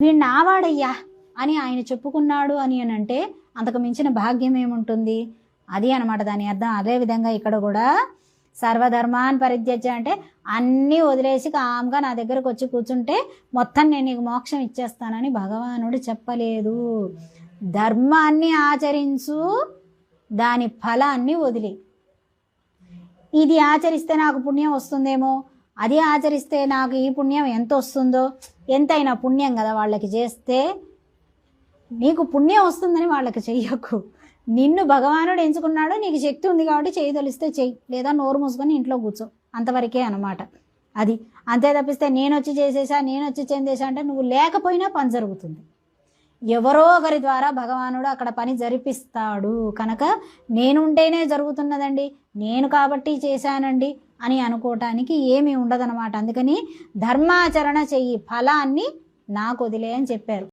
వీడు నావాడయ్యా అని ఆయన చెప్పుకున్నాడు అని అని అంటే అంతకు మించిన భాగ్యం ఏముంటుంది? అది అనమాట దాని అర్థం. అదే విధంగా ఇక్కడ కూడా సర్వధర్మాన్ పరిత్యజ అంటే అన్నీ వదిలేసి కామ్గా నా దగ్గరకు వచ్చి కూర్చుంటే మొత్తం నేను నీకు మోక్షం ఇచ్చేస్తానని భగవానుడు చెప్పలేదు. ధర్మాన్ని ఆచరించు దాని ఫలాన్ని వదిలి. ఇది ఆచరిస్తే నాకు పుణ్యం వస్తుందేమో? అది ఆచరిస్తే నాకు ఈ పుణ్యం ఎంత వస్తుందో? ఎంతైనా పుణ్యం కదా వాళ్ళకి చేస్తే? నీకు పుణ్యం వస్తుందని వాళ్ళకి చెయ్యకు. నిన్ను భగవానుడు ఎంచుకున్నాడు నీకు శక్తి ఉంది కాబట్టి చేయదలిస్తే చెయ్యి లేదా నోరు మూసుకొని ఇంట్లో కూర్చో. అంతవరకే అనమాట అది అంతే తప్పిస్తే నేను వచ్చి చేసేసా నేను వచ్చి చెందేసా అంటే నువ్వు లేకపోయినా పని జరుగుతుంది. ఎవరో ఒకరి ద్వారా భగవానుడు అక్కడ పని జరిపిస్తాడు. కనుక నేనుంటేనే జరుగుతున్నదండి. నేను కాబట్టి చేశానండి అని అనుకోవటానికి ఏమీ ఉండదన్నమాట. అందుకని ధర్మాచరణ చెయ్యి ఫలాన్ని నాకు వదిలే అని చెప్పారు.